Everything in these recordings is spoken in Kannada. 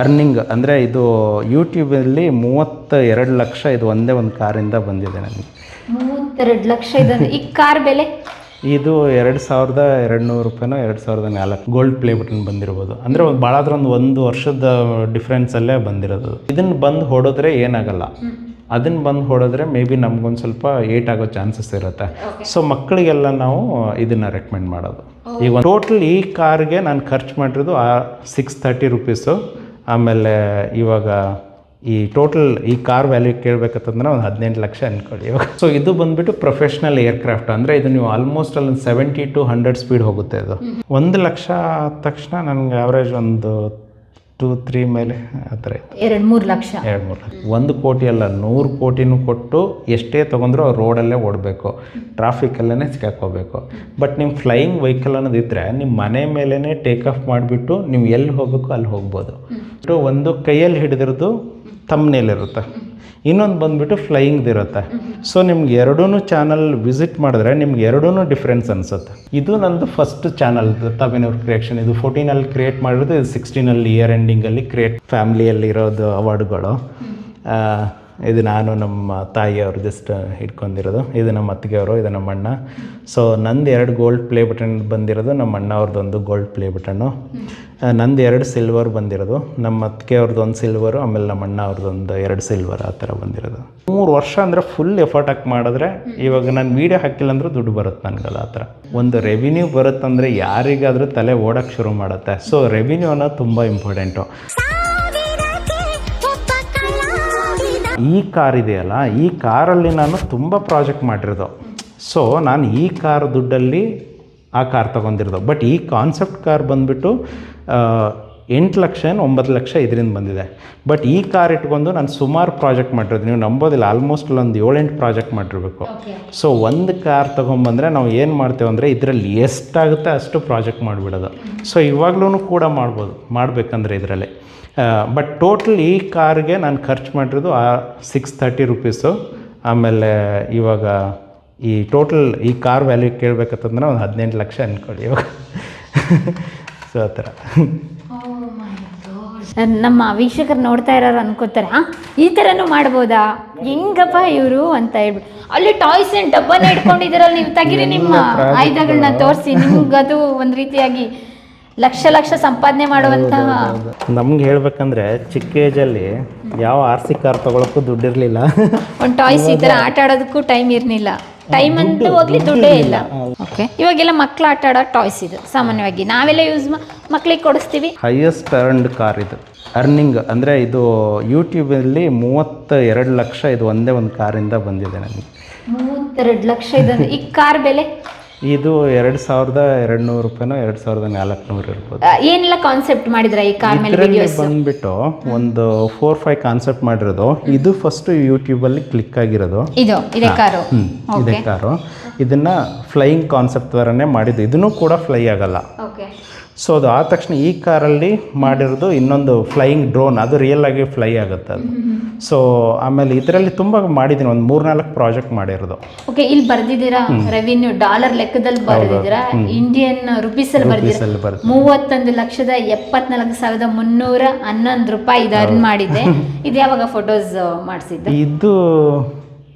ಅರ್ನಿಂಗ್ ಅಂದರೆ ಇದು ಯೂಟ್ಯೂಬಲ್ಲಿ ಮೂವತ್ತ ಎರಡು ಲಕ್ಷ ಇದು ಒಂದೇ ಒಂದು ಕಾರಿಂದ ಬಂದಿದೆ ನನಗೆ. ಮೂವತ್ತೆರಡು ಲಕ್ಷ ಇದೆ ಈ ಕಾರ್ ಬೆಲೆ? ಇದು ಎರಡು ಸಾವಿರದ ಎರಡು ನೂರು ರೂಪಾಯಿನೋ ಎರಡು ಸಾವಿರದ ನಾಲ್ಕು ಗೋಲ್ಡ್ ಪ್ಲೇ ಬಟನ್ ಬಂದಿರ್ಬೋದು. ಅಂದರೆ ಒಂದು ಭಾಳ ಒಂದು ಒಂದು ವರ್ಷದ ಡಿಫ್ರೆನ್ಸಲ್ಲೇ ಬಂದಿರೋದು. ಇದನ್ನು ಬಂದು ಹೊಡೆದ್ರೆ ಏನಾಗಲ್ಲ. ಅದನ್ನು ಬಂದು ಹೊಡೆದ್ರೆ ಮೇ ಬಿ ನಮ್ಗೊಂದು ಸ್ವಲ್ಪ ಏಟ್ ಆಗೋ ಚಾನ್ಸಸ್ ಇರುತ್ತೆ. ಸೊ ಮಕ್ಕಳಿಗೆಲ್ಲ ನಾವು ಇದನ್ನು ರೆಕಮೆಂಡ್ ಮಾಡೋದು. ಈಗ ಟೋಟಲ್ ಈ ಕಾರ್ಗೆ ನಾನು ಖರ್ಚು ಮಾಡಿರೋದು ಆ ಸಿಕ್ಸ್ ತರ್ಟಿ ರುಪೀಸು ಆಮೇಲೆ ಇವಾಗ ಈ ಟೋಟಲ್ ಈ ಕಾರ್ ವ್ಯಾಲ್ಯೂ ಕೇಳಬೇಕಂತಂದ್ರೆ ಒಂದು ಹದಿನೆಂಟು ಲಕ್ಷ ಅಂದ್ಕೊಳ್ಳಿ ಇವಾಗ. ಸೊ ಇದು ಬಂದುಬಿಟ್ಟು ಪ್ರೊಫೆಷ್ನಲ್ ಏರ್ಕ್ರಾಫ್ಟ್ ಅಂದರೆ ಇದು ನೀವು ಆಲ್ಮೋಸ್ಟ್ ಅಲ್ಲಿ ಸೆವೆಂಟಿ ಟು ಹಂಡ್ರೆಡ್ ಸ್ಪೀಡ್ ಹೋಗುತ್ತೆ ಅದು ಒಂದು ಲಕ್ಷ ಆದ ತಕ್ಷಣ ನನಗೆ ಆವ್ರೇಜ್ ಒಂದು ಟೂ ತ್ರೀ ಮೇಲೆ ಆ ಥರ ಇತ್ತು. ಎರಡು ಮೂರು ಲಕ್ಷ. ಎರಡು ಮೂರು ಲಕ್ಷ. ಒಂದು ಕೋಟಿ ಅಲ್ಲ ನೂರು ಕೋಟಿನೂ ಕೊಟ್ಟು ಎಷ್ಟೇ ತೊಗೊಂಡ್ರು ರೋಡಲ್ಲೇ ಓಡಬೇಕು. ಟ್ರಾಫಿಕಲ್ಲೇ ಸಿಕ್ಕಾಕೋಬೇಕು. ಬಟ್ ನಿಮ್ಮ ಫ್ಲೈಯಿಂಗ್ ವೆಹಿಕಲ್ ಅನ್ನೋದು ಇದ್ದರೆ ನಿಮ್ಮ ಮನೆ ಮೇಲೇ ಟೇಕ್ ಆಫ್ ಮಾಡಿಬಿಟ್ಟು ನೀವು ಎಲ್ಲಿ ಹೋಗಬೇಕು ಅಲ್ಲಿ ಹೋಗ್ಬೋದು. ಒಂದು ಕೈಯಲ್ಲಿ ಹಿಡಿದಿರೋದು ತಮ್ಮನೇಲಿರುತ್ತೆ ಇನ್ನೊಂದು ಬಂದುಬಿಟ್ಟು ಫ್ಲೈಯಿಂಗ್ದು ಇರುತ್ತೆ ಸೊ ನಿಮ್ಗೆ ಎರಡೂ ಚಾನಲ್ ವಿಸಿಟ್ ಮಾಡಿದ್ರೆ ನಿಮ್ಗೆ ಎರಡೂ ಡಿಫ್ರೆನ್ಸ್ ಅನಿಸುತ್ತೆ. ಇದು ನಂದು ಫಸ್ಟ್ ಚಾನಲ್ ತಮಿನೂರ್ ಕ್ರಿಯೇಷನ್ ಇದು ಫೋರ್ಟೀನಲ್ಲಿ ಕ್ರಿಯೇಟ್ ಮಾಡಿರೋದು, ಇದು ಸಿಕ್ಸ್ಟೀನಲ್ಲಿ ಇಯರ್ ಎಂಡಿಂಗಲ್ಲಿ ಕ್ರಿಯೇಟ್ ಫ್ಯಾಮ್ಲಿಯಲ್ಲಿ ಇರೋದು ಅವಾರ್ಡ್ಗಳು ಇದು ನಾನು ನಮ್ಮ ತಾಯಿಯವರು ಜಸ್ಟ್ ಹಿಡ್ಕೊಂಡಿರೋದು. ಇದು ನಮ್ಮ ಅತ್ತಿಗೆ ಅವರು ಇದು ನಮ್ಮ ಅಣ್ಣ. ಸೊ ನಂದು ಎರಡು ಗೋಲ್ಡ್ ಪ್ಲೇ ಬಟನ್ ಬಂದಿರೋದು ನಮ್ಮ ಅಣ್ಣ ಅವ್ರದ್ದೊಂದು ಗೋಲ್ಡ್ ಪ್ಲೇ ಬಟನ್ನು ನಂದು ಎರಡು ಸಿಲ್ವರ್ ಬಂದಿರೋದು ನಮ್ಮ ಅತ್ತಿಗೆ ಅವ್ರದ್ದು ಒಂದು ಸಿಲ್ವರು ಆಮೇಲೆ ನಮ್ಮ ಅಣ್ಣ ಅವ್ರದ್ದೊಂದು ಎರಡು ಸಿಲ್ವರ್ ಆ ಥರ ಬಂದಿರೋದು. ಮೂರು ವರ್ಷ ಅಂದರೆ ಫುಲ್ ಎಫರ್ಟ್ ಹಾಕಿ ಮಾಡಿದ್ರೆ ಇವಾಗ ನಾನು ವೀಡಿಯೋ ಹಾಕಿಲ್ಲ ಅಂದ್ರೆ ದುಡ್ಡು ಬರುತ್ತೆ ನನಗಲ್ಲ ಆ ಥರ. ಒಂದು ರೆವಿನ್ಯೂ ಬರುತ್ತಂದರೆ ಯಾರಿಗಾದರೂ ತಲೆ ಓಡೋಕ್ಕೆ ಶುರು ಮಾಡುತ್ತೆ. ಸೊ ರೆವಿನ್ಯೂ ಅನ್ನೋದು ತುಂಬ ಇಂಪಾರ್ಟೆಂಟು ಈ ಕಾರ್ ಇದೆಯಲ್ಲ ಈ ಕಾರಲ್ಲಿ ನಾನು ತುಂಬ ಪ್ರಾಜೆಕ್ಟ್ ಮಾಡಿರೋದು. ಸೊ ನಾನು ಈ ಕಾರ್ ದುಡ್ಡಲ್ಲಿ ಆ ಕಾರ್ ತೊಗೊಂಡಿರೋದು. ಬಟ್ ಈ ಕಾನ್ಸೆಪ್ಟ್ ಕಾರ್ ಬಂದುಬಿಟ್ಟು ಎಂಟು ಲಕ್ಷ ಏನು ಒಂಬತ್ತು ಲಕ್ಷ ಇದರಿಂದ ಬಂದಿದೆ. ಬಟ್ ಈ ಕಾರ್ ಇಟ್ಕೊಂಡು ನಾನು ಸುಮಾರು ಪ್ರಾಜೆಕ್ಟ್ ಮಾಡಿರೋದು. ನೀವು ನಂಬೋದಿಲ್ಲ ಆಲ್ಮೋಸ್ಟ್ ಒಂದು ಏಳೆಂಟು ಪ್ರಾಜೆಕ್ಟ್ ಮಾಡಿರಬೇಕು. ಸೊ ಒಂದು ಕಾರ್ ತೊಗೊಂಬಂದರೆ ನಾವು ಏನು ಮಾಡ್ತೇವೆ ಅಂದರೆ ಇದರಲ್ಲಿ ಎಷ್ಟಾಗುತ್ತೆ ಅಷ್ಟು ಪ್ರಾಜೆಕ್ಟ್ ಮಾಡಿಬಿಡೋದು. ಸೊ ಇವಾಗಲೂ ಕೂಡ ಮಾಡ್ಬೋದು ಮಾಡಬೇಕಂದ್ರೆ ಇದರಲ್ಲಿ. ಬಟ್ ಟೋಟಲ್ ಈ ಕಾರ್ಗೆ ನಾನು ಖರ್ಚು ಮಾಡಿರೋದು ಆ ಸಿಕ್ಸ್ ತರ್ಟಿ ರುಪೀಸು ಆಮೇಲೆ ಇವಾಗ ಈ ಟೋಟಲ್ ಈ ಕಾರ್ ವ್ಯಾಲ್ಯೂ ಕೇಳಬೇಕಂತಂದ್ರೆ ಒಂದು ಹದಿನೆಂಟು ಲಕ್ಷ ಅಂದ್ಕೊಳ್ಳಿ ಇವಾಗ. ಸೊ ಆ ಥರ. ನಮ್ಮ ವೀಕ್ಷಕರು ನೋಡ್ತಾ ಇರೋರು ಅನ್ಕೋತಾರೆ ಈ ಥರನೂ ಮಾಡ್ಬೋದಾ? ಹೆಂಗಪ್ಪ ಇವರು? ಅಂತ ಹೇಳ್ಬಿಟ್ಟು ಅಲ್ಲಿ ಟಾಯ್ಸ್ ಅಂಡ್ ಡಬ್ಬನ ಇಟ್ಕೊಂಡಿದ್ದೀರಲ್ಲ ನೀವು ತಗಿರಿ ನಿಮ್ಮ ಆಯುಧಗಳನ್ನ ತೋರಿಸಿ ನಿಮ್ಗದು ಒಂದು ರೀತಿಯಾಗಿ ಲಕ್ಷ ಲಕ್ಷ ಸಂಪಾದನೆ ಮಾಡುವಂತಹ ನಮ್ಗೆ ಹೇಳ್ಬೇಕಂದ್ರೆ ಚಿಕ್ಕ ಏಜಲ್ಲಿ ಯಾವ ಆರ್ ಸಿ ಕಾರ್ ದುಡ್ಡು ದುಡ್ಡಿರಲಿಲ್ಲ. ಒಂದು ಟಾಯ್ಸ್ ಈ ತರ ಆಟ ಆಡೋದಕ್ಕೂ ಟೈಮ್ ಇರಲಿಲ್ಲ. ಟೈಮ್ ಅಂತ ಹೋಗ್ಲಿ ದುಡ್ಡೇ ಇಲ್ಲ. ಓಕೆ ಇವಾಗೆಲ್ಲ ಮಕ್ಳು ಆಟ ಆಡೋ ಟಾಯ್ಸ್ ಇದು ಸಾಮಾನ್ಯವಾಗಿ. ನಾವೆಲ್ಲ ಯೂಸ್ ಮಕ್ಳಿಗೆ ಕೊಡಿಸ್ತೀವಿ. ಹೈಯೆಸ್ಟ್ ಅರ್ನ್ಡ್ ಕಾರ್ ಇದು. ಅರ್ನಿಂಗ್ ಅಂದ್ರೆ ಇದು ಯೂಟ್ಯೂಬಲ್ಲಿ ಮೂವತ್ತ ಎರಡು ಲಕ್ಷ ಇದು ಒಂದೇ ಒಂದು ಕಾರಿಂದ ಬಂದಿದೆ ನನಗೆ ಮೂವತ್ತೆರಡು ಲಕ್ಷ ಇದೆ ಈ ಕಾರ್ ಬೆಲೆ? ಇದು ಎರಡು ಸಾವಿರದ ಎರಡು ನೂರು ರೂಪಾಯಿನೋ ಎರಡು ಸಾವಿರದ ನಾಲ್ಕುನೂರು ಇರ್ಬೋದು. ಏನೆಲ್ಲ ಕಾನ್ಸೆಪ್ಟ್ ಮಾಡಿದ್ರ ಈ ಕಾರ್ ಮೇಲೆ ಇದರಲ್ಲಿ ಬಂದ್ಬಿಟ್ಟು ಒಂದು ಫೋರ್ ಫೈವ್ ಕಾನ್ಸೆಪ್ಟ್ ಮಾಡಿರೋದು. ಇದು ಫಸ್ಟ್ ಯೂಟ್ಯೂಬಲ್ಲಿ ಕ್ಲಿಕ್ ಆಗಿರೋದು. ಇದು ಇದೆ ಕಾರು ಹ್ಮ್, ಇದೆ ಕಾರು ಇದನ್ನ ಫ್ಲೈಯಿಂಗ್ ಕಾನ್ಸೆಪ್ಟ್ ಥರನೇ ಮಾಡಿದ್ದು. ಇದನ್ನು ಕೂಡ ಫ್ಲೈ ಆಗಲ್ಲ. ಓಕೆ ಸೊ ಅದು ಆದ ತಕ್ಷಣ ಈ ಕಾರಲ್ಲಿ ಮಾಡಿರೋದು ಇನ್ನೊಂದು ಫ್ಲೈಯಿಂಗ್ ಡ್ರೋನ್ ಅದು ರಿಯಲ್ ಆಗಿ ಫ್ಲೈ ಆಗುತ್ತೆ ಅದು. ಸೊ ಆಮೇಲೆ ಇದರಲ್ಲಿ ತುಂಬ ಮಾಡಿದ್ದೀನಿ. ಒಂದು ಮೂರ್ನಾಲ್ಕು ಪ್ರಾಜೆಕ್ಟ್ ಮಾಡಿರೋದು. ಓಕೆ ಇಲ್ಲಿ ಬರ್ದಿದ್ದೀರಾ? ರೆವಿನ್ಯೂ ಡಾಲರ್ ಲೆಕ್ಕದಲ್ಲಿ ಬರ್ದಿದ್ದೀರಾ? ಇಂಡಿಯನ್ ರುಪೀಸ್ ಅಲ್ಲಿ ಬರ್ದಿದ್ದೀರಾ? ಮೂವತ್ತೊಂದು ಲಕ್ಷದ ಎಪ್ಪತ್ನಾಲ್ಕು ಸಾವಿರದ ಮುನ್ನೂರ ಹನ್ನೊಂದು ರೂಪಾಯಿ ಇದು ಅರ್ನ್ ಮಾಡಿದೆ ಇದು ಯಾವಾಗ ಫೋಟೋಸ್ ಮಾಡಿಸಿದ್ದೆ? ಇದು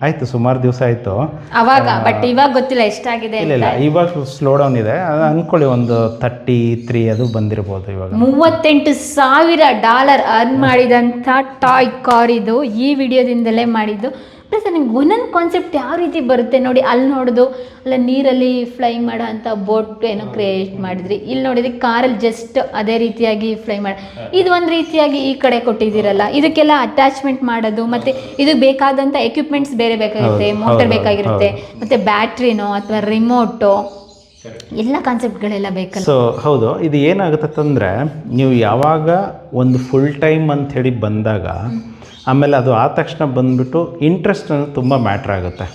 ಆಯಿತು ಸುಮಾರು ದಿವಸ ಆಯಿತು. ಅವಾಗ ಬಟ್ ಇವಾಗ ಗೊತ್ತಿಲ್ಲ ಎಷ್ಟಾಗಿದೆ ಇಲ್ಲ ಇಲ್ಲ ಇವಾಗ ಸ್ಲೋ ಡೌನ್ ಇದೆ. ಅದು ಅಂದ್ಕೊಳ್ಳಿ ಒಂದು ತರ್ಟಿ ತ್ರೀ ಅದು ಬಂದಿರ್ಬೋದು ಇವಾಗ. ಮೂವತ್ತೆಂಟು ಸಾವಿರ ಡಾಲರ್ ಅರ್ನ್ ಮಾಡಿದಂಥ ಟಾಯ್ ಕಾರ್ ಇದು ಈ ವಿಡಿಯೋದಿಂದಲೇ ಮಾಡಿದ್ದು. ಪ್ಲಸ್ ನನಗೆ ಒಂದೊಂದು ಕಾನ್ಸೆಪ್ಟ್ ಯಾವ ರೀತಿ ಬರುತ್ತೆ ನೋಡಿ ಅಲ್ಲಿ ನೋಡೋದು ಅಲ್ಲ ನೀರಲ್ಲಿ ಫ್ಲೈ ಮಾಡೋ ಅಂಥ ಬೋಟ್ ಏನೋ ಕ್ರಿಯೇಟ್ ಮಾಡಿದ್ರಿ. ಇಲ್ಲಿ ನೋಡಿದ್ರಿ ಕಾರಲ್ಲಿ ಜಸ್ಟ್ ಅದೇ ರೀತಿಯಾಗಿ ಫ್ಲೈ ಮಾಡಿ ಇದು ಒಂದು ರೀತಿಯಾಗಿ ಈ ಕಡೆ ಕೊಟ್ಟಿದ್ದೀರಲ್ಲ ಇದಕ್ಕೆಲ್ಲ ಅಟ್ಯಾಚ್ಮೆಂಟ್ ಮಾಡೋದು ಮತ್ತು ಇದಕ್ಕೆ ಬೇಕಾದಂಥ ಎಕ್ವಿಪ್ಮೆಂಟ್ಸ್ ಬೇರೆ ಬೇಕಾಗಿರುತ್ತೆ ಮೋಟರ್ ಬೇಕಾಗಿರುತ್ತೆ ಮತ್ತು ಬ್ಯಾಟ್ರಿನೋ ಅಥವಾ ರಿಮೋಟು ಎಲ್ಲ ಕಾನ್ಸೆಪ್ಟ್ಗಳೆಲ್ಲ ಬೇಕಲ್ಲ. ಸೊ ಹೌದು. ಇದು ಏನಾಗುತ್ತೆ ಅಂದರೆ ನೀವು ಯಾವಾಗ ಒಂದು ಫುಲ್ ಟೈಮ್ ಅಂತ ಹೇಳಿ ಬಂದಾಗ ಆಮೇಲೆ ಅದು ಆದ ತಕ್ಷಣ ಬಂದ್ಬಿಟ್ಟು ಇಂಟ್ರೆಸ್ಟ್ ತುಂಬ ಮ್ಯಾಟ್ರ್ ಆಗುತ್ತೆ.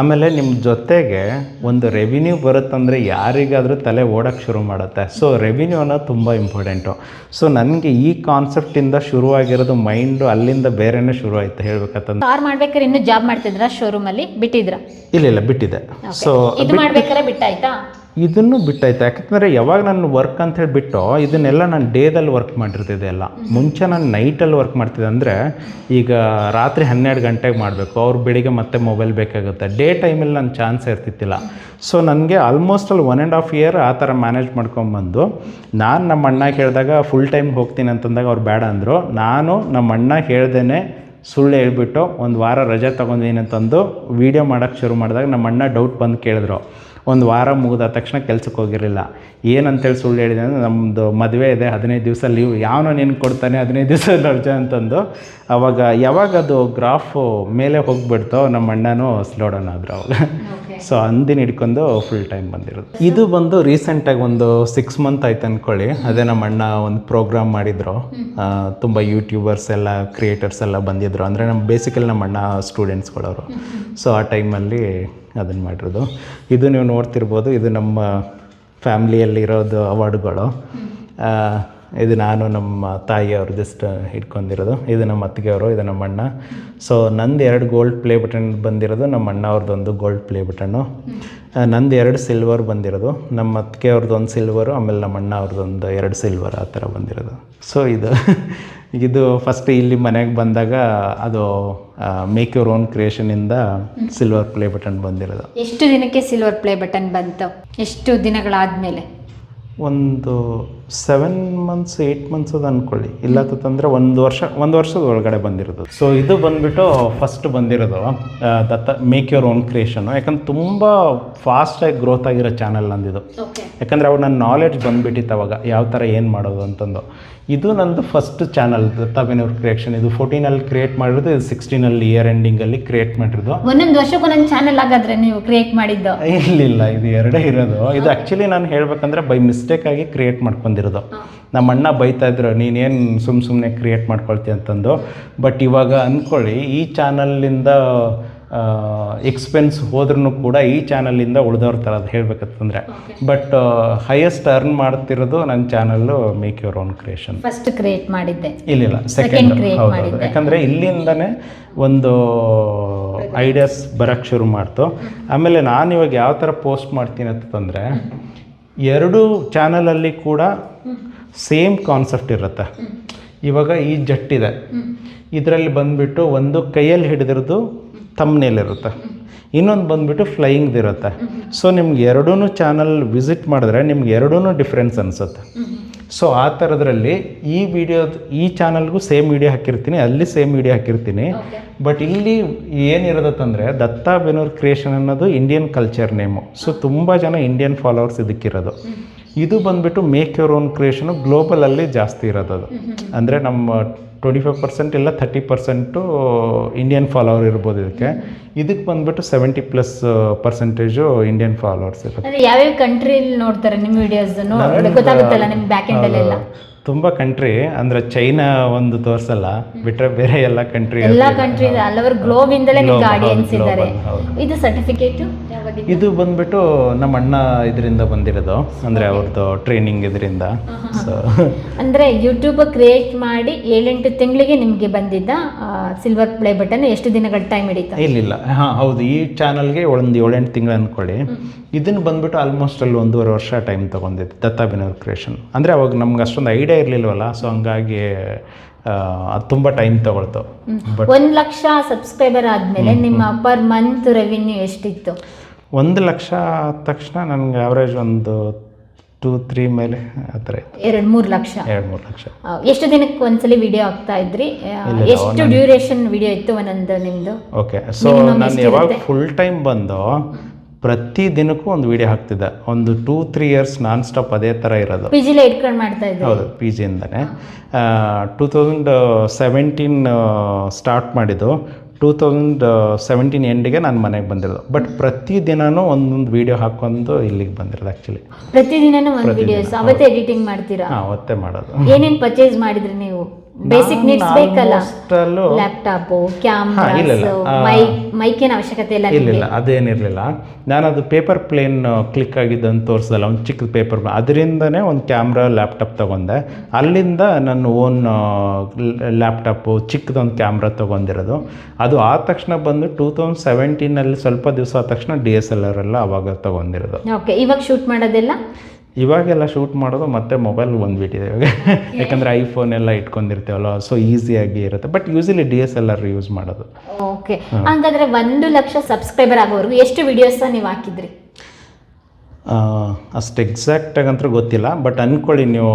ಆಮೇಲೆ ನಿಮ್ಮ ಜೊತೆಗೆ ಒಂದು ರೆವಿನ್ಯೂ ಬರುತ್ತಂದರೆ ಯಾರಿಗಾದರೂ ತಲೆ ಓಡೋಕ್ಕೆ ಶುರು ಮಾಡುತ್ತೆ. ಸೊ ರೆವಿನ್ಯೂ ಅನ್ನೋದು ತುಂಬ ಇಂಪಾರ್ಟೆಂಟು ಸೊ ನನಗೆ ಈ ಕಾನ್ಸೆಪ್ಟಿಂದ ಶುರುವಾಗಿರೋದು ಮೈಂಡು ಅಲ್ಲಿಂದ ಬೇರೆನೇ ಶುರು ಆಯಿತು ಹೇಳ್ಬೇಕಂತ ಕಾರ್ ಮಾಡ್ಬೇಕಾದ್ರೆ ಇನ್ನೂ ಜಾಬ್ ಮಾಡ್ತಿದ್ರ ಶೋರೂಮಲ್ಲಿ ಬಿಟ್ಟಿದ್ರ ಇಲ್ಲ ಇಲ್ಲ ಬಿಟ್ಟಿದೆ ಸೊ ಇದು ಮಾಡ್ಬೇಕಾದ್ರೆ ಬಿಟ್ಟಾಯ್ತಾ? ಇದನ್ನು ಬಿಟ್ಟಾಯ್ತು ಯಾಕಂದರೆ ಯಾವಾಗ ನಾನು ವರ್ಕ್ ಅಂತ ಹೇಳಿ ಬಿಟ್ಟು, ಇದನ್ನೆಲ್ಲ ನಾನು ಡೇದಲ್ಲಿ ವರ್ಕ್ ಮಾಡಿರ್ತಿದ್ದೆ ಎಲ್ಲ. ಮುಂಚೆ ನಾನು ನೈಟಲ್ಲಿ ವರ್ಕ್ ಮಾಡ್ತಿದ್ದೆ ಅಂದರೆ, ಈಗ ರಾತ್ರಿ ಹನ್ನೆರಡು ಗಂಟೆಗೆ ಮಾಡಬೇಕು. ಅವ್ರು ಬೆಳಿಗ್ಗೆ ಮತ್ತೆ ಮೊಬೈಲ್ ಬೇಕಾಗುತ್ತೆ. ಡೇ ಟೈಮಲ್ಲಿ ನನ್ನ ಚಾನ್ಸ್ ಇರ್ತಿತ್ತಿಲ್ಲ. ಸೊ ನನಗೆ ಆಲ್ಮೋಸ್ಟ್ ಅಲ್ಲಿ ಒನ್ ಆ್ಯಂಡ್ ಆಫ್ ಇಯರ್ ಆ ಥರ ಮ್ಯಾನೇಜ್ ಮಾಡ್ಕೊಂಬಂದು, ನಾನು ನಮ್ಮ ಅಣ್ಣ ಕೇಳಿದಾಗ ಫುಲ್ ಟೈಮ್ ಹೋಗ್ತೀನಿ ಅಂತಂದಾಗ ಅವ್ರು ಬೇಡ ಅಂದರು. ನಾನು ನಮ್ಮ ಅಣ್ಣ ಹೇಳ್ದೇ ಸುಳ್ಳು ಹೇಳ್ಬಿಟ್ಟು ಒಂದು ವಾರ ರಜೆ ತೊಗೊಂಡಿನಿ ಅಂತಂದು ವೀಡಿಯೋ ಮಾಡೋಕ್ಕೆ ಶುರು ಮಾಡಿದಾಗ ನಮ್ಮ ಅಣ್ಣ ಡೌಟ್ ಬಂದು ಕೇಳಿದ್ರು. ಒಂದು ವಾರ ಮುಗಿದ ತಕ್ಷಣ ಕೆಲಸಕ್ಕೆ ಹೋಗಿರಲಿಲ್ಲ. ಏನಂತೇಳಿ ಸುಳ್ಳು ಹೇಳಿದೆ ಅಂದರೆ ನಮ್ಮದು ಮದುವೆ ಇದೆ, ಹದಿನೈದು ದಿವಸ ಲೀವ್ ಯಾವನೋ ನೀನು ಕೊಡ್ತಾನೆ ಹದಿನೈದು ದಿವಸ ರಜೆ ಅಂತಂದು. ಅವಾಗ ಯಾವಾಗ ಅದು ಗ್ರಾಫು ಮೇಲೆ ಹೋಗಿಬಿಡ್ತೋ ನಮ್ಮ ಅಣ್ಣನೂ ಸ್ಲೋಡನ್ ಆದರು ಆದ್ರು ಅವಾಗ. ಸೊ ಅಂದಿನ ಹಿಡ್ಕೊಂಡು ಫುಲ್ ಟೈಮ್ ಬಂದಿರೋದು. ಇದು ಬಂದು ರೀಸೆಂಟಾಗಿ ಒಂದು ಸಿಕ್ಸ್ ಮಂತ್ ಆಯ್ತು ಅಂದ್ಕೊಳ್ಳಿ ಅದೇ ನಮ್ಮ ಅಣ್ಣ ಒಂದು ಪ್ರೋಗ್ರಾಮ್ ಮಾಡಿದ್ರು. ತುಂಬ ಯೂಟ್ಯೂಬರ್ಸ್ ಎಲ್ಲ ಕ್ರಿಯೇಟರ್ಸ್ ಎಲ್ಲ ಬಂದಿದ್ರು. ಅಂದರೆ ನಮ್ಮ ಬೇಸಿಕಲಿ ನಮ್ಮ ಅಣ್ಣ ಸ್ಟೂಡೆಂಟ್ಸ್ಗಳವರು ಸೊ ಆ ಟೈಮಲ್ಲಿ ಅದನ್ನು ಮಾಡಿರೋದು. ಇದು ನೀವು ನೋಡ್ತಿರ್ಬೋದು. ಇದು ನಮ್ಮ ಫ್ಯಾಮ್ಲಿಯಲ್ಲಿರೋದು ಅವಾರ್ಡ್ಗಳು ಇದು ನಾನು ನಮ್ಮ ತಾಯಿಯವರು ಜಸ್ಟ್ ಇಟ್ಕೊಂಡಿರೋದು. ಇದು ನಮ್ಮ ಅತ್ತಿಗೆಯವರು ಇದು ನಮ್ಮ ಅಣ್ಣ. ಸೊ ನಂದು ಎರಡು ಗೋಲ್ಡ್ ಪ್ಲೇ ಬಟನ್ ಬಂದಿರೋದು ನಮ್ಮ ಅಣ್ಣ ಅವ್ರದ್ದೊಂದು ಗೋಲ್ಡ್ ಪ್ಲೇ ಬಟನ್ನು ನಂದು ಎರಡು ಸಿಲ್ವರ್ ಬಂದಿರೋದು ನಮ್ಮ ಅತ್ತಿಗೆ ಅವ್ರದ್ದು ಒಂದು ಸಿಲ್ವರು ಆಮೇಲೆ ನಮ್ಮ ಅಣ್ಣ ಅವ್ರದ್ದೊಂದು ಎರಡು ಸಿಲ್ವರ್ ಆ ಥರ ಬಂದಿರೋದು. ಸೊ ಇದು ಇದು ಫಸ್ಟ್ ಇಲ್ಲಿ ಮನೆಗೆ ಬಂದಾಗ ಅದು ಮೇಕ್ ಯುವರ್ ಓನ್ ಕ್ರಿಯೇಷನಿಂದ ಸಿಲ್ವರ್ ಪ್ಲೇ ಬಟನ್ ಬಂದಿರೋದು. ಎಷ್ಟು ದಿನಕ್ಕೆ ಸಿಲ್ವರ್ ಪ್ಲೇ ಬಟನ್ ಬಂತು? ಎಷ್ಟು ದಿನಗಳಾದ್ಮೇಲೆ? ಒಂದು ಸೆವೆನ್ ಮಂತ್ಸ್ ಏಯ್ಟ್ ಮಂತ್ಸ್ ಅದು ಅಂದ್ಕೊಳ್ಳಿ ಇಲ್ಲ ಅಂತಂದರೆ ಒಂದು ವರ್ಷ ಒಂದು ವರ್ಷದ ಒಳಗಡೆ ಬಂದಿರೋದು. ಸೊ ಇದು ಬಂದ್ಬಿಟ್ಟು ಫಸ್ಟ್ ಬಂದಿರೋದು. ದತ್ತ ಮೇಕ್ ಯುವರ್ ಓನ್ ಕ್ರಿಯೇಷನು ಯಾಕಂದ್ರೆ ತುಂಬ ಫಾಸ್ಟಾಗಿ ಗ್ರೋತ್ ಆಗಿರೋ ಚಾನಲ್ ನಂದಿದು. ಯಾಕಂದರೆ ಅವ್ರು ನನ್ನ ನಾಲೆಡ್ಜ್ ಬಂದುಬಿಟ್ಟಿತ್ತು ಅವಾಗ. ಯಾವ ಥರ ಏನು ಮಾಡೋದು ಅಂತಂದು. ಇದು ನಂದು ಫಸ್ಟ್ ಚಾನಲ್ ದತ್ತಾಬೇನವ್ರ ಕ್ರಿಯೇಷನ್ ಇದು ಫೋರ್ಟೀನಲ್ಲಿ ಕ್ರಿಯೇಟ್ ಮಾಡಿರೋದು ಇದು ಸಿಕ್ಸ್ಟೀನಲ್ಲಿ ಇಯರ್ ಎಂಡಿಂಗಲ್ಲಿ ಕ್ರಿಯೇಟ್ ಮಾಡಿರೋದು. ಒಂದೊಂದು ವರ್ಷಕ್ಕೂ ನನ್ನ ಚಾನಲ್ ಆಗಾದ್ರೆ ನೀವು ಕ್ರಿಯೇಟ್ ಮಾಡಿದ್ದು? ಇಲ್ಲ ಇದು ಎರಡೇ ಇರೋದು. ಇದು ಆ್ಯಕ್ಚುಲಿ ನಾನು ಹೇಳಬೇಕಂದ್ರೆ ಬೈ ಮಿಸ್ಟೇಕ್ ಆಗಿ ಕ್ರಿಯೇಟ್ ಮಾಡ್ಕೊಂಡಿರೋದು ನಮ್ಮ ಅಣ್ಣ ಬೈತಾ ಇದ್ರು ನೀನೇನು ಸುಮ್ಮ ಸುಮ್ಮನೆ ಕ್ರಿಯೇಟ್ ಮಾಡ್ಕೊಳ್ತೀಯ ಅಂತಂದು. ಬಟ್ ಇವಾಗ ಅಂದ್ಕೊಳ್ಳಿ ಈ ಚಾನಲಿಂದ ಎಕ್ಸ್ಪೆನ್ಸ್ ಹೋದ್ರೂ ಕೂಡ ಈ ಚಾನಲಿಂದ ಉಳಿದವ್ರ ಥರ ಅದು ಹೇಳ್ಬೇಕಂತಂದರೆ. ಬಟ್ ಹೈಯೆಸ್ಟ್ ಅರ್ನ್ ಮಾಡ್ತಿರೋದು ನನ್ನ channel make your own creation first create ಮಾಡಿದ್ದೆ. ಇಲ್ಲ ಸೆಕೆಂಡ್ ಹೌದು. ಯಾಕಂದರೆ ಇಲ್ಲಿಂದನೇ ಒಂದು ಐಡಿಯಾಸ್ ಬರೋಕ್ಕೆ ಶುರು ಮಾಡ್ತು. ಆಮೇಲೆ ನಾನು ಇವಾಗ ಯಾವ ಥರ ಪೋಸ್ಟ್ ಮಾಡ್ತೀನಿ ಅಂತಂದರೆ ಎರಡು ಚಾನಲಲ್ಲಿ ಕೂಡ ಸೇಮ್ ಕಾನ್ಸೆಪ್ಟ್ ಇರುತ್ತೆ. ಇವಾಗ ಈ ಜಟ್ಟಿದೆ. ಇದರಲ್ಲಿ ಬಂದುಬಿಟ್ಟು ಒಂದು ಕೈಯಲ್ಲಿ ಹಿಡಿದಿರೋದು ತಮ್ಮನೇಲಿರುತ್ತೆ ಇನ್ನೊಂದು ಬಂದುಬಿಟ್ಟು ಫ್ಲೈಯಿಂಗ್ದು ಇರುತ್ತೆ. ಸೊ ನಿಮ್ಗೆ ಎರಡೂ ಚಾನಲ್ ವಿಸಿಟ್ ಮಾಡಿದ್ರೆ ನಿಮ್ಗೆ ಎರಡೂ ಡಿಫ್ರೆನ್ಸ್ ಅನಿಸುತ್ತೆ. ಸೊ ಆ ಥರದ್ರಲ್ಲಿ ಈ ವಿಡಿಯೋ ಈ ಚಾನಲ್ಗೂ ಸೇಮ್ ವಿಡಿಯೋ ಹಾಕಿರ್ತೀನಿ ಅಲ್ಲಿ ಸೇಮ್ ವಿಡಿಯೋ ಹಾಕಿರ್ತೀನಿ. ಬಟ್ ಇಲ್ಲಿ ಏನಿರೋದತ್ತಂದರೆ ದತ್ತಾ ಬೆನೂರ್ ಕ್ರಿಯೇಷನ್ ಅನ್ನೋದು ಇಂಡಿಯನ್ ಕಲ್ಚರ್ ನೇಮು ಸೊ ತುಂಬ ಜನ ಇಂಡಿಯನ್ ಫಾಲೋವರ್ಸ್ ಇದಕ್ಕಿರೋದು. ಇದು ಬಂದುಬಿಟ್ಟು ಮೇಕ್ ಯುವರ್ ಓನ್ ಕ್ರಿಯೇಷನು ಗ್ಲೋಬಲಲ್ಲಿ ಜಾಸ್ತಿ ಇರೋದು ಅದು. ಅಂದರೆ ನಮ್ಮ ಟ್ವೆಂಟಿ ಫೈವ್ ಪರ್ಸೆಂಟ್ ಇಲ್ಲ ಥರ್ಟಿ ಪರ್ಸೆಂಟು ಇಂಡಿಯನ್ ಫಾಲೋವರ್ ಇರ್ಬೋದು ಇದಕ್ಕೆ. ಇದಕ್ಕೆ ಬಂದ್ಬಿಟ್ಟು seventy plus percentage Indian followers ಇರುತ್ತೆ. ಯಾವ್ಯಾವ ಕಂಟ್ರಿಲಿ ನೋಡ್ತಾರೆ ನಿಮ್ಮ ವಿಡಿಯೋಸ್ ಗೊತ್ತಾಗುತ್ತಲ್ಲ ನಿಮ್ಮ ಬ್ಯಾಕ್ ಎಂಡ್ ಅಲ್ಲೆಲ್ಲ? ತುಂಬ ಕಂಟ್ರಿ ಅಂದ್ರೆ ಚೈನಾ ಒಂದು ತೋರಿಸಲ್ಲ ಬಿಟ್ರೆ ಬೇರೆ ಎಲ್ಲ ಕಂಟ್ರಿ ಎಲ್ಲ ಕಂಟ್ರಿ ಹಲವರು ಗ್ಲೋಬ್ ಇಂದಲೇ ನಿಮಗೆ ಆಡಿಯನ್ಸ್ ಇದ್ದಾರೆ. ಇದು ಸರ್ಟಿಫಿಕೇಟ್ ಇದು ಬಂದ್ಬಿಟ್ಟು ನಮ್ಮ ಅಣ್ಣ ಇದರಿಂದ ಬಂದಿರೋದು. ಅಂದ್ರೆ ಅವ್ರದ್ದು ಟ್ರೈನಿಂಗ್ ಇದರಿಂದ. ಸೊ ಅಂದ್ರೆ ಯೂಟ್ಯೂಬ್ ಕ್ರಿಯೇಟ್ ಮಾಡಿ ಏಳೆಂಟು ತಿಂಗಳಿಗೆ ನಿಮ್ಗೆ ಬಂದಿದ್ದ ಸಿಲ್ವರ್ ಪ್ಲೇ ಬಟನ್ ಎಷ್ಟು ದಿನಗಳ ಟೈಮ್ ಹಿಡಿತಾ ಇಲ್ಲಿಲ್ಲ. ಹಾ ಹೌದು. ಈ ಚಾನಲ್ಗೆ ಒಂದು ಏಳೆಂಟು ತಿಂಗಳು ಅನ್ಕೊಳ್ಳಿ. ಇದನ್ನು ಬಂದ್ಬಿಟ್ಟು ಆಲ್ಮೋಸ್ಟ್ ಅಲ್ಲಿ ಒಂದೂವರೆ ವರ್ಷ ಟೈಮ್ ತಗೊಂಡಿದ್ದೆ ದತ್ತಾಭಿನವ್ ಕ್ರಿಯೇಷನ್ ಅಂದ್ರೆ ಅವಾಗ ನಮ್ಗೆ ಅಷ್ಟೊಂದು ಐಡಿಯಾ ಇರಲಿಲ್ವಲ್ಲ? ಸೊ ಹಂಗಾಗಿ ಅದು ತುಂಬ ಟೈಮ್ ತಗೊಳ್ತು. ಬಟ್ ಒಂದ್ ಲಕ್ಷ ಸಬ್ಸ್ಕ್ರೈಬರ್ ಆದಮೇಲೆ ನಿಮ್ಮ ಪರ್ ಮಂತ್ ರೆವಿನ್ಯೂ ಎಷ್ಟಿತ್ತು? ಒಂದು ಲಕ್ಷ ಆದ ತಕ್ಷಣ ನನಗೆ ಆವ್ರೇಜ್ ಒಂದು ಟೂ ತ್ರೀ ಮೇಲೆ ಆ ಥರ ಇತ್ತು. ಎರಡ್ ಮೂರ್ ಲಕ್ಷ? ಎರಡು ಮೂರು ಲಕ್ಷ. ಎಷ್ಟು ದಿನಕ್ಕೆ ಒಂದ್ಸಲಿ ವಿಡಿಯೋ ಆಗ್ತಾ ಇದ್ರಿ? ಎಷ್ಟು ಡ್ಯೂರೇಷನ್ ವಿಡಿಯೋ ಇತ್ತು ಒಂದೊಂದು ನಿಮ್ಮದು ಓಕೆ ಸೊ ನಾನು ಯಾವಾಗ ಫುಲ್ ಟೈಮ್ ಬಂದು ಪ್ರತಿ ದಿನಕ್ಕೂ ಒಂದು ವಿಡಿಯೋ ಹಾಕ್ತಿದ್ದೆ. ಒಂದು two three years non stop ಅದೇ ಥರ ಇರೋದು. ಪಿ ಜಿಲೇ ಇಟ್ಕೊಂಡು ಮಾಡ್ತಾ ಇದ್ದೆ ಹೌದು ಪಿ ಜಿಯಿಂದನೇ ಟೂ ತೌಸಂಡ್ ಸೆವೆಂಟೀನ್ ಸ್ಟಾರ್ಟ್ ಮಾಡಿದ್ದು. ಟೂ ತೌಸಂಡ್ ಸೆವೆಂಟೀನ್ ಎಂಡಿಗೆ ನಾನು ಮನೆಗೆ ಬಂದಿರೋದು. ಬಟ್ ಪ್ರತಿ ದಿನನೂ ಒಂದೊಂದು ವಿಡಿಯೋ ಹಾಕೊಂಡು ಇಲ್ಲಿಗೆ ಬಂದಿರೋದು ಆ್ಯಕ್ಚುಲಿ ಪ್ರತಿ ಒಂದು ವಿಡಿಯೋಸ್ ಅವತ್ತೇ ಎಡಿಟಿಂಗ್ ಮಾಡ್ತೀರಾ? ಹಾಂ ಅವತ್ತೇ ಮಾಡೋದು. ಏನೇನು ಪರ್ಚೇಸ್ ಮಾಡಿದ್ರಿ ನೀವು? ಬೇಸಿಕ್ ನೀಡ್ಸ್ ಬೇಕಲ್ಲ. ಲ್ಯಾಪ್ಟಾಪ್ ಕ್ಯಾಮ್ರಾ ಮೈಕ್ ಏನ ಅವಶ್ಯಕತೆ ಇಲ್ಲ ಇಲ್ಲ ಅದೇನಿರಲಿಲ್ಲ. ನಾನು ಅದು ಪೇಪರ್ ಪ್ಲೇನ್ ಕ್ಲಿಕ್ ಆಗಿದ್ದಂತ ತೋರಿಸಲ್ಲ ಒಂದು ಚಿಕ್ಕ ಪೇಪರ್ ಅದರಿಂದನೇ ಒಂದು ಕ್ಯಾಮ್ರಾ ಲ್ಯಾಪ್ಟಾಪ್ ತಗೊಂಡೆ. ಅಲ್ಲಿಂದ ನನ್ನ ಓನ್ ಲ್ಯಾಪ್ಟಾಪು ಚಿಕ್ಕದೊಂದು ಕ್ಯಾಮ್ರಾ ತೊಗೊಂಡಿರೋದು. ಅದು ಆದ ತಕ್ಷಣ ಬಂದು ಟೂ ತೌಸಂಡ್ ಸೆವೆಂಟೀನಲ್ಲಿ ಸ್ವಲ್ಪ ದಿವಸ ಆದ ತಕ್ಷಣ ಡಿ ಎಸ್ ಎಲ್ ಆರ್ ಎಲ್ಲ ಅವಾಗ ತೊಗೊಂಡಿರೋದು. ಓಕೆ ಇವಾಗ ಶೂಟ್ ಮಾಡೋದೆಲ್ಲ? ಇವಾಗೆಲ್ಲ ಶೂಟ್ ಮಾಡೋದು ಮತ್ತೆ ಮೊಬೈಲ್ ಬಂದ್ಬಿಟ್ಟಿದೆ ಇವಾಗ. ಯಾಕಂದರೆ ಐಫೋನ್ ಎಲ್ಲ ಇಟ್ಕೊಂಡಿರ್ತೇವಲ್ಲ ಸೊ ಈಸಿಯಾಗಿ ಇರುತ್ತೆ. But usually D S L R use ಮಾಡೋದು. ಓಕೆ ಹಂಗಾದ್ರೆ ಒಂದು ಲಕ್ಷ ಸಬ್ಸ್ಕ್ರೈಬರ್ ಆಗೋವರೆಗೂ ಎಷ್ಟು ವಿಡಿಯೋಸ್ ನೀವು ಹಾಕಿದ್ರಿ? ಅಷ್ಟು ಎಕ್ಸಾಕ್ಟಾಗಿ ಅಂತೂ ಗೊತ್ತಿಲ್ಲ. ಬಟ್ ಅಂದ್ಕೊಳ್ಳಿ ನೀವು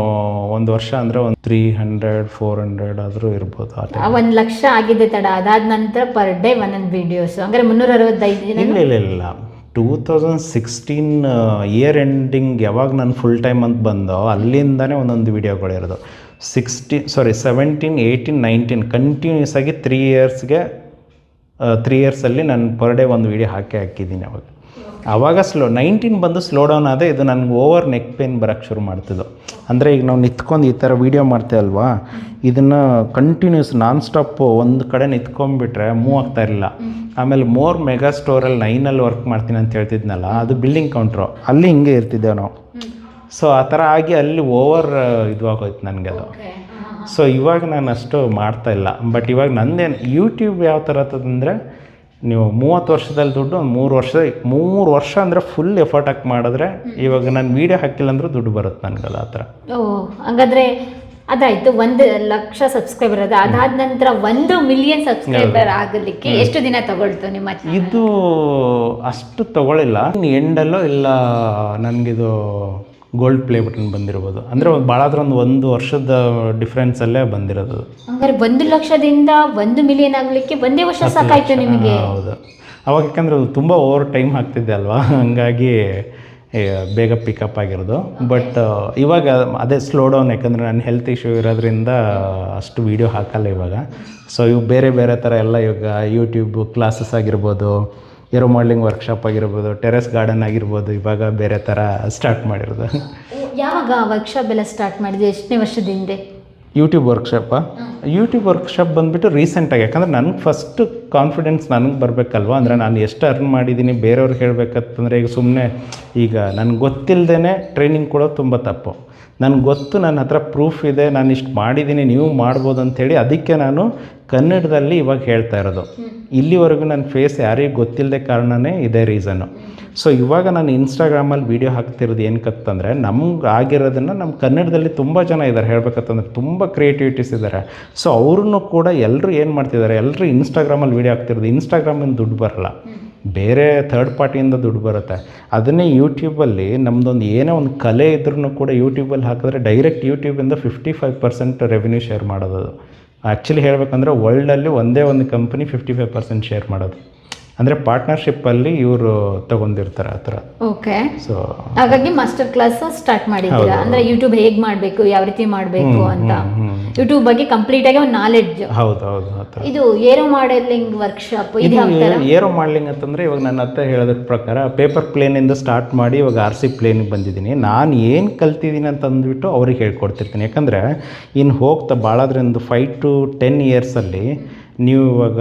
ಒಂದು ವರ್ಷ ಅಂದರೆ ಒಂದು ತ್ರೀ ಹಂಡ್ರೆಡ್ ಫೋರ್ ಹಂಡ್ರೆಡ್ ಆದರೂ ಇರ್ಬೋದು ಆ ಒಂದು ಲಕ್ಷ ಆಗಿದೆ ತಡ. ಅದಾದ ನಂತರ ಪರ್ ಡೇ ಒಂದೊಂದು ವಿಡಿಯೋಸ್ ಅಂದ್ರೆ ಮುನ್ನೂರ ಅರವತ್ತೈದು ದಿನ? ಇಲ್ಲ ಇಲ್ಲ ಇಲ್ಲ. Two thousand sixteen year ending ಯಾವಾಗ ನಾನು ಫುಲ್ ಟೈಮ್ ಅಂತ ಬಂದೋ ಅಲ್ಲಿಂದನೇ ಒಂದೊಂದು ವೀಡಿಯೋಗಳಿರೋದು sixteen sorry seventeen eighteen nineteen continuous ಆಗಿ ತ್ರೀ ಇಯರ್ಸ್ಗೆ ತ್ರೀ ಇಯರ್ಸಲ್ಲಿ ನಾನು ಪರ್ ಡೇ ಒಂದು ವೀಡಿಯೋ ಹಾಕಿ ಹಾಕಿದ್ದೀನಿ ಅವಾಗ. ಆವಾಗ ಸ್ಲೋ ನೈನ್ಟೀನ್ ಬಂದು ಸ್ಲೋ ಡೌನ್ ಆದರೆ ಇದು ನನಗೆ ಓವರ್ ನೆಕ್ ಪೇನ್ ಬರೋಕ್ಕೆ ಶುರು ಮಾಡ್ತಿದ್ದು. ಅಂದರೆ ಈಗ ನಾವು ನಿಂತ್ಕೊಂಡು ಈ ಥರ ವೀಡಿಯೋ ಮಾಡ್ತೇವಲ್ವಾ ಇದನ್ನು ಕಂಟಿನ್ಯೂಸ್ ನಾನ್ ಸ್ಟಾಪ್ ಒಂದು ಕಡೆ ನಿಂತ್ಕೊಂಡ್ಬಿಟ್ರೆ ಮೂವ್ ಆಗ್ತಾ ಇರಲಿಲ್ಲ. ಆಮೇಲೆ ಮೋರ್ ಮೆಗಾ ಸ್ಟೋರಲ್ಲಿ ನೈನಲ್ಲಿ ವರ್ಕ್ ಮಾಡ್ತೀನಿ ಅಂತ ಹೇಳ್ತಿದ್ನಲ್ಲ ಅದು ಬಿಲ್ಡಿಂಗ್ ಕೌಂಟ್ರು. ಅಲ್ಲಿ ಹಿಂಗೆ ಇರ್ತಿದ್ದೇವೆ ನಾವು. ಸೊ ಆ ಥರ ಆಗಿ ಅಲ್ಲಿ ಓವರ್ ಇದು ಆಗೋಯ್ತು ನನಗೆ ಅದು. ಸೊ ಇವಾಗ ನಾನು ಅಷ್ಟು ಮಾಡ್ತಾ ಇಲ್ಲ. ಬಟ್ ಇವಾಗ ನಂದೇನು ಯೂಟ್ಯೂಬ್ ಯಾವ ಥರ ಅಂತಂದರೆ ನೀವು ಮೂವತ್ತು ವರ್ಷದಲ್ಲಿ ದುಡ್ಡು ಒಂದು ಮೂರು ವರ್ಷ ಮೂರು ವರ್ಷ ಅಂದರೆ ಫುಲ್ ಎಫರ್ಟ್ ಹಾಕಿ ಮಾಡಿದ್ರೆ ಇವಾಗ ನಾನು ವೀಡಿಯೋ ಹಾಕಿಲ್ಲ ಅಂದ್ರೆ ದುಡ್ಡು ಬರುತ್ತೆ ನನಗಲ್ಲ ಆ ಥರ. ಓ ಹಂಗಾದ್ರೆ ಅದಾಯ್ತು ಒಂದು ಲಕ್ಷ ಸಬ್ಸ್ಕ್ರೈಬರ್ ಅದ. ಅದಾದ ನಂತರ ಒಂದು ಮಿಲಿಯನ್ ಸಬ್ಸ್ಕ್ರೈಬರ್ ಆಗಲಿಕ್ಕೆ ಎಷ್ಟು ದಿನ ತಗೊಳ್ತು ನಿಮ್ಮ ಇದು ಅಷ್ಟು ತಗೊಳ್ಳಿಲ್ಲ. ಎಂಡಲ್ಲೋ ಇಲ್ಲ ನನಗಿದು ಗೋಲ್ಡ್ ಪ್ಲೇ ಬಟನ್ ಬಂದಿರ್ಬೋದು. ಅಂದ್ರೆ ಭಾಳ ಆದ್ರೆ ಒಂದು ಒಂದು ವರ್ಷದ ಡಿಫ್ರೆನ್ಸಲ್ಲೇ ಬಂದಿರೋದು. ಹಂಗಾರೆ ಒಂದು ಲಕ್ಷದಿಂದ ಒಂದು ಮಿಲಿಯನ್ ಆಗ್ಲಿಕ್ಕೆ ಒಂದೇ ವರ್ಷ ಸಾಕಾಯ್ತು ನಿಮಗೆ? ಹೌದು. ಅವಾಗ ಯಾಕಂದ್ರೆ ಅದು ತುಂಬ ಓವರ್ ಟೈಮ್ ಆಗ್ತಿದ್ದೆ ಅಲ್ವಾ? ಹಂಗಾಗಿ ಬೇಗ ಪಿಕಪ್ ಆಗಿರೋದು. ಬಟ್ ಇವಾಗ ಅದೇ ಸ್ಲೋ ಡೌನ್ ಯಾಕಂದರೆ ನನ್ನ ಹೆಲ್ತ್ ಇಶ್ಯೂ ಇರೋದ್ರಿಂದ ಅಷ್ಟು ವೀಡಿಯೋ ಹಾಕಲ್ಲ ಇವಾಗ. ಸೊ ಇವು ಬೇರೆ ಬೇರೆ ಥರ ಎಲ್ಲ ಇವಾಗ ಯೂಟ್ಯೂಬ್ ಕ್ಲಾಸಸ್ ಆಗಿರ್ಬೋದು ಏರೋ ಮಾಡ್ಲಿಂಗ್ ವರ್ಕ್ಶಾಪ್ ಆಗಿರ್ಬೋದು ಟೆರೆಸ್ ಗಾರ್ಡನ್ ಆಗಿರ್ಬೋದು ಇವಾಗ ಬೇರೆ ಥರ ಸ್ಟಾರ್ಟ್ ಮಾಡಿರೋದು. ಯಾವಾಗ ವರ್ಕ್ಶಾಪ್ ಎಲ್ಲ ಸ್ಟಾರ್ಟ್ ಮಾಡಿದೆ ಎಷ್ಟನೇ ವರ್ಷದಿಂದ ಯೂಟ್ಯೂಬ್ ವರ್ಕ್ಶಾಪ ಯೂಟ್ಯೂಬ್ ವರ್ಕ್ಶಾಪ್ ಬಂದುಬಿಟ್ಟು ರೀಸೆಂಟಾಗಿ ಯಾಕಂದರೆ ನನಗೆ ಫಸ್ಟ್ ಕಾನ್ಫಿಡೆನ್ಸ್ ನನಗೆ ಬರಬೇಕಲ್ವ? ಅಂದರೆ ನಾನು ಎಷ್ಟು ಅರ್ನ್ ಮಾಡಿದ್ದೀನಿ ಬೇರೆಯವ್ರಿಗೆ ಹೇಳಬೇಕಂತಂದರೆ ಈಗ ಸುಮ್ಮನೆ ಈಗ ನನಗೆ ಗೊತ್ತಿಲ್ಲದೇ ಟ್ರೈನಿಂಗ್ ಕೊಡೋದು ತುಂಬ ತಪ್ಪು. ನನಗೆ ಗೊತ್ತು ನನ್ನ ಹತ್ರ ಪ್ರೂಫ್ ಇದೆ ನಾನು ಇಷ್ಟು ಮಾಡಿದ್ದೀನಿ ನೀವು ಮಾಡ್ಬೋದು ಅಂಥೇಳಿ ಅದಕ್ಕೆ ನಾನು ಕನ್ನಡದಲ್ಲಿ ಇವಾಗ ಹೇಳ್ತಾ ಇರೋದು. ಇಲ್ಲಿವರೆಗೂ ನನ್ನ ಫೇಸ್ ಯಾರಿಗೂ ಗೊತ್ತಿಲ್ಲದೆ ಕಾರಣನೇ ಇದೇ ರೀಸನ್ನು ಸೊ ಇವಾಗ ನಾನು ಇನ್ಸ್ಟಾಗ್ರಾಮಲ್ಲಿ ವೀಡಿಯೋ ಹಾಕ್ತಿರೋದು ಏನಕ್ಕಂತಂದರೆ ನಮ್ಗೆ ಆಗಿರೋದನ್ನು ನಮ್ಮ ಕನ್ನಡದಲ್ಲಿ ತುಂಬ ಜನ ಇದ್ದಾರೆ ಹೇಳ್ಬೇಕಂತಂದ್ರೆ ತುಂಬ ಕ್ರಿಯೇಟಿವಿಟೀಸ್ ಇದ್ದಾರೆ ಸೊ ಅವ್ರನ್ನೂ ಕೂಡ ಎಲ್ಲರೂ ಏನು ಮಾಡ್ತಿದ್ದಾರೆ ಎಲ್ಲರೂ ಇನ್ಸ್ಟಾಗ್ರಾಮಲ್ಲಿ ವೀಡಿಯೋ ಹಾಕ್ತಿರೋದು. ಇನ್ಸ್ಟಾಗ್ರಾಮಿಂದ ದುಡ್ಡು ಬರಲ್ಲ. ಬೇರೆ ಥರ್ಡ್ ಪಾರ್ಟಿಯಿಂದ ದುಡ್ಡು ಬರುತ್ತೆ. ಅದನ್ನೇ ಯೂಟ್ಯೂಬಲ್ಲಿ ನಮ್ಮದೊಂದು ಏನೇ ಒಂದು ಕಲೆ ಇದ್ರೂ ಕೂಡ ಯೂಟ್ಯೂಬಲ್ಲಿ ಹಾಕಿದ್ರೆ direct ಯೂಟ್ಯೂಬಿಂದ fifty five percent revenue share ಮಾಡೋದು ಅದು. ಆ್ಯಕ್ಚುಲಿ ಹೇಳಬೇಕಂದ್ರೆ ವರ್ಲ್ಡಲ್ಲಿ ಒಂದೇ ಒಂದು company fifty five percent share ಮಾಡೋದು. ಅಂದರೆ ಪಾರ್ಟ್ನರ್ಶಿಪ್ಪಲ್ಲಿ ಇವರು ತಗೊಂಡಿರ್ತಾರೆ ಆ ಥರ. ಓಕೆ ಸೊ ಹಾಗಾಗಿ ಮಾಸ್ಟರ್ ಕ್ಲಾಸ್ ಸ್ಟಾರ್ಟ್ ಮಾಡಿದ್ದೀರಾ? ಅಂದ್ರೆ ಯೂಟ್ಯೂಬ್ ಹೇಗೆ ಮಾಡಬೇಕು ಯಾವ ರೀತಿ ಮಾಡಬೇಕು ಅಂತ? ಯೂಟ್ಯೂಬ್ ಬಗ್ಗೆ ಕಂಪ್ಲೀಟ್ ಆಗಿ ಒಂದು ನಾಲೆಡ್ಜ್ ಹೌದು ಹೌದು ಆ ಥರ. ಇದು ಏರೋ ಮಾಡೆಲಿಂಗ್ ವರ್ಕ್ಶಾಪ್ ಇದು ಏರೋ ಮಾಡೆಲಿಂಗ್ ಅಂತಂದ್ರೆ ಇವಾಗ ನನ್ನ ಹತ್ರ ಹೇಳೋದ್ರ ಪ್ರಕಾರ ಪೇಪರ್ ಪ್ಲೇನಿಂದ ಸ್ಟಾರ್ಟ್ ಮಾಡಿ ಇವಾಗ ಆರ್ ಸಿ ಪ್ಲೇನಿಗೆ ಬಂದಿದ್ದೀನಿ. ನಾನು ಏನು ಕಲ್ತಿದ್ದೀನಿ ಅಂತ ಅಂದ್ಬಿಟ್ಟು ಅವ್ರಿಗೆ ಹೇಳ್ಕೊಡ್ತಿರ್ತೀನಿ. ಯಾಕಂದ್ರೆ ಇನ್ನು ಹೋಗ್ತಾ ಭಾಳದ್ರಿಂದ ಫೈವ್ ಟು ಟೆನ್ ಇಯರ್ಸಲ್ಲಿ ನೀವು ಇವಾಗ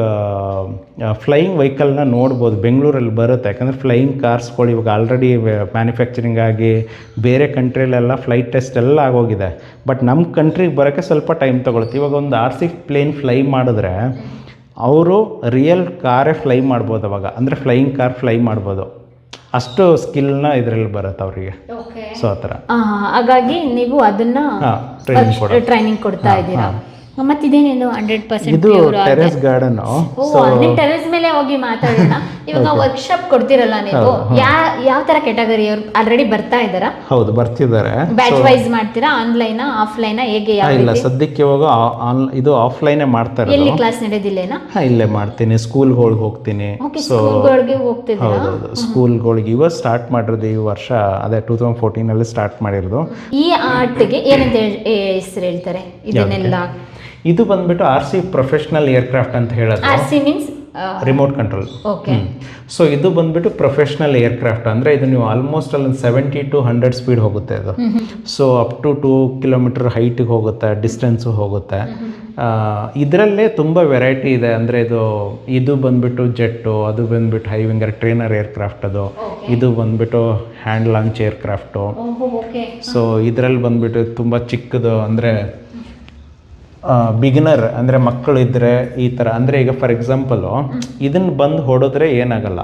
ಫ್ಲೈಯಿಂಗ್ ವೆಹಿಕಲ್ನ ನೋಡ್ಬೋದು ಬೆಂಗಳೂರಲ್ಲಿ ಬರುತ್ತೆ. ಯಾಕಂದರೆ ಫ್ಲೈಯಿಂಗ್ ಕಾರ್ಸ್ಗಳು ಇವಾಗ ಆಲ್ರೆಡಿ ಮ್ಯಾನುಫ್ಯಾಕ್ಚರಿಂಗ್ ಆಗಿ ಬೇರೆ ಕಂಟ್ರಿಲೆಲ್ಲ ಫ್ಲೈಟ್ ಟೆಸ್ಟ್ ಎಲ್ಲ ಆಗೋಗಿದೆ. ಬಟ್ ನಮ್ಮ ಕಂಟ್ರಿಗೆ ಬರೋಕ್ಕೆ ಸ್ವಲ್ಪ ಟೈಮ್ ತೊಗೊಳುತ್ತೆ. ಇವಾಗ ಒಂದು ಆರ್ ಸಿ ಪ್ಲೇನ್ ಫ್ಲೈ ಮಾಡಿದ್ರೆ ಅವರು ರಿಯಲ್ ಕಾರೇ ಫ್ಲೈ ಮಾಡ್ಬೋದು ಅವಾಗ. ಅಂದರೆ ಫ್ಲೈಯಿಂಗ್ ಕಾರ್ ಫ್ಲೈ ಮಾಡ್ಬೋದು. ಅಷ್ಟು ಸ್ಕಿಲ್ನ ಇದರಲ್ಲಿ ಬರುತ್ತೆ ಅವರಿಗೆ. ಸೊ ಆ ಥರ. ಹಾಗಾಗಿ ನೀವು ಅದನ್ನ ಟ್ರೈನಿಂಗ್ ಕೊಡೋ ಟ್ರೈನಿಂಗ್ ಕೊಡ್ತಾ ಇದ್ದೀರಾ? ಮತ್ತೆ ಇದೇನೇನು ಹಂಡ್ರೆಡ್ ಪರ್ಸೆಂಟ್ ಇದು ಟೆರೆಸ್ ಗಾರ್ಡನ್ ಟೆರೆಸ್ ಮೇಲೆ ಹೋಗಿ ಮಾತಾಡೋಣ. ಇವಾಗ ವರ್ಕ್ಶಾಪ್ ಕೊಡ್ತಿರಲ್ಲ ನೀವು. ಯಾ ಯಾವ ತರ ಕೆಟಗರಿ ಅವ್ರು ಆಲ್ರೆಡಿ ಬರ್ತಾ ಇದ್ದಾರಾ? ಹೌದು ಬರ್ತಿದ್ದಾರೆ. ಬ್ಯಾಚ್ ವೈಸ್ ಮಾಡ್ತೀರಾ? ಆನ್ಲೈನ್ ಆಫ್ಲೈನ್ ಹೇಗೆ ಇಲ್ಲ ಸದ್ಯಕ್ಕೆ ಇವಾಗ ಇದು ಆಫ್ಲೈನ್ ಮಾಡ್ತಾರೆ ಎಲ್ಲಿ ಕ್ಲಾಸ್ ನಡೆದಿಲ್ಲೇನಾ ಇಲ್ಲೇ ಮಾಡ್ತೀನಿ. ಸ್ಕೂಲ್ಗಳಿಗೆ ಹೋಗ್ತೀನಿ. ಓಕೆ ಸ್ಕೂಲ್ಗಳಿಗೆ ಹೋಗ್ತಿದ್ದೀರಾ? ಹೌದೌದು ಸ್ಕೂಲ್ಗಳಿಗೆ ಇವಾಗ ಸ್ಟಾರ್ಟ್ ಮಾಡಿರೋದು ಈ ವರ್ಷ. ಅದೇ ಟೂ ತೌಸಂಡ್ ಫೋರ್ಟೀನಲ್ಲಿ ಸ್ಟಾರ್ಟ್ ಮಾಡಿರೋದು. ಈ ಆರ್ಟ್ಗೆ ಏನಂತ ಹೆಸರು ಹೇಳ್ತಾರೆ? ಇದನ್ನೆಲ್ಲ ಇದು ಬಂದ್ಬಿಟ್ಟು ಆರ್ ಸಿ ಪ್ರೊಫೆಷ್ನಲ್ ಏರ್ಕ್ರಾಫ್ಟ್ ಅಂತ ಹೇಳೋದು. R C means remote control. Okay. So ಇದು ಬಂದ್ಬಿಟ್ಟು ಪ್ರೊಫೆಷ್ನಲ್ ಏರ್ಕ್ರಾಫ್ಟ್ ಅಂದರೆ ಇದು ನೀವು ಆಲ್ಮೋಸ್ಟ್ ಅಲ್ಲಿ ಸೆವೆಂಟಿ ಟು ಹಂಡ್ರೆಡ್ ಸ್ಪೀಡ್ ಹೋಗುತ್ತೆ ಅದು. So up to two kilometre ಹೈಟಿಗೆ ಹೋಗುತ್ತೆ ಡಿಸ್ಟೆನ್ಸು ಹೋಗುತ್ತೆ. ಇದರಲ್ಲೇ ತುಂಬ ವೆರೈಟಿ ಇದೆ ಅಂದರೆ ಇದು ಇದು ಬಂದ್ಬಿಟ್ಟು ಜೆಟ್ಟು ಅದು ಬಂದ್ಬಿಟ್ಟು ಹೈ ವಿಂಗರ್ ಟ್ರೈನರ್ ಏರ್ಕ್ರಾಫ್ಟ್ ಅದು. ಇದು ಬಂದ್ಬಿಟ್ಟು ಹ್ಯಾಂಡ್ ಲಾಂಚ್ ಏರ್ಕ್ರಾಫ್ಟು. ಸೊ ಇದರಲ್ಲಿ ಬಂದ್ಬಿಟ್ಟು ತುಂಬ ಚಿಕ್ಕದು ಅಂದರೆ ಬಿಗಿನರ್ ಅಂದರೆ ಮಕ್ಕಳು ಇದ್ದರೆ ಈ ಥರ ಅಂದರೆ ಈಗ ಫಾರ್ ಎಕ್ಸಾಂಪಲು ಇದನ್ನು ಬಂದು ಹೊಡೆದ್ರೆ ಏನಾಗಲ್ಲ.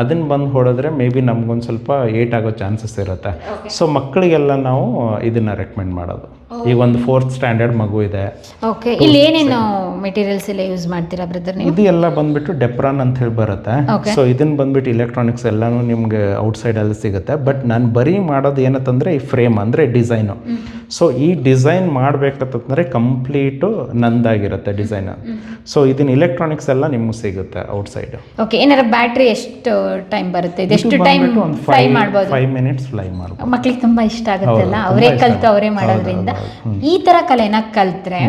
ಅದನ್ನು ಬಂದು ಹೊಡೆದ್ರೆ ಮೇ ಬಿ ನಮ್ಗೊಂದು ಸ್ವಲ್ಪ ಏಟ್ ಆಗೋ ಚಾನ್ಸಸ್ ಇರುತ್ತೆ. ಸೊ ಮಕ್ಕಳಿಗೆಲ್ಲ ನಾವು ಇದನ್ನು ರೆಕಮೆಂಡ್ ಮಾಡೋದು. ಈಗ ಒಂದು ಫೋರ್ತ್ ಸ್ಟ್ಯಾಂಡರ್ಡ್ ಮಗು ಇದೆ. ಓಕೆ ಇಲ್ಲಿ ಏನೇನು ಮೆಟೀರಿಯಲ್ಸ್ ಎಲ್ಲ ಯೂಸ್ ಮಾಡ್ತೀರಾ ಬ್ರದರ್ ನೀವು? ಇದು ಎಲ್ಲ ಬಂದ್ಬಿಟ್ಟು ಡೆಪ್ರಾನ್ ಅಂತ ಹೇಳಿ ಬರುತ್ತೆ. ಸೊ ಇದನ್ನ ಬಂದ್ಬಿಟ್ಟು ಇಲೆಕ್ಟ್ರಾನಿಕ್ಸ್ ಎಲ್ಲಾನು ನಿಮ್ಗೆ ಔಟ್ಸೈಡಲ್ಲಿ ಸಿಗುತ್ತೆ. ಬಟ್ ನಾನು ಬರೀ ಮಾಡೋದು ಏನಂತಂದ್ರೆ ಈ ಫ್ರೇಮ್ ಅಂದ್ರೆ ಡಿಸೈನು ಸೊ ಈ ಡಿಸೈನ್ ಮಾಡ್ಬೇಕಂತಂದ್ರೆ ಕಂಪ್ಲೀಟು ನಂದಾಗಿರುತ್ತೆ ಡಿಸೈನ್ ಸೊ ಇದನ್ನ ಇಲೆಕ್ಟ್ರಾನಿಕ್ಸ್ ಎಲ್ಲ ನಿಮ್ಗೆ ಸಿಗುತ್ತೆ ಔಟ್ಸೈಡ್ ಓಕೆ ಏನಾರ ಬ್ಯಾಟ್ರಿ ಎಷ್ಟು ಟೈಮ್ ಬರುತ್ತೆ? ಎಷ್ಟು ಟೈಮ್ ಫ್ಲೈ ಮಾಡ್ಬೋದು? ಫೈವ್ ಮಿನಿಟ್ಸ್ ಫ್ಲೈ ಮಾಡ್ಬೋದು. ಮಕ್ಳಿಗೆ ತುಂಬಾ ಇಷ್ಟ ಆಗುತ್ತಲ್ಲ? ಹೌದು, ಅವರೇ ಕಲ್ತು ಅವರೇ ಮಾಡೋದ್ರಿಂದ. ಈ ತರ ಕಲೆನ ಕಲ್ತ್ರೆ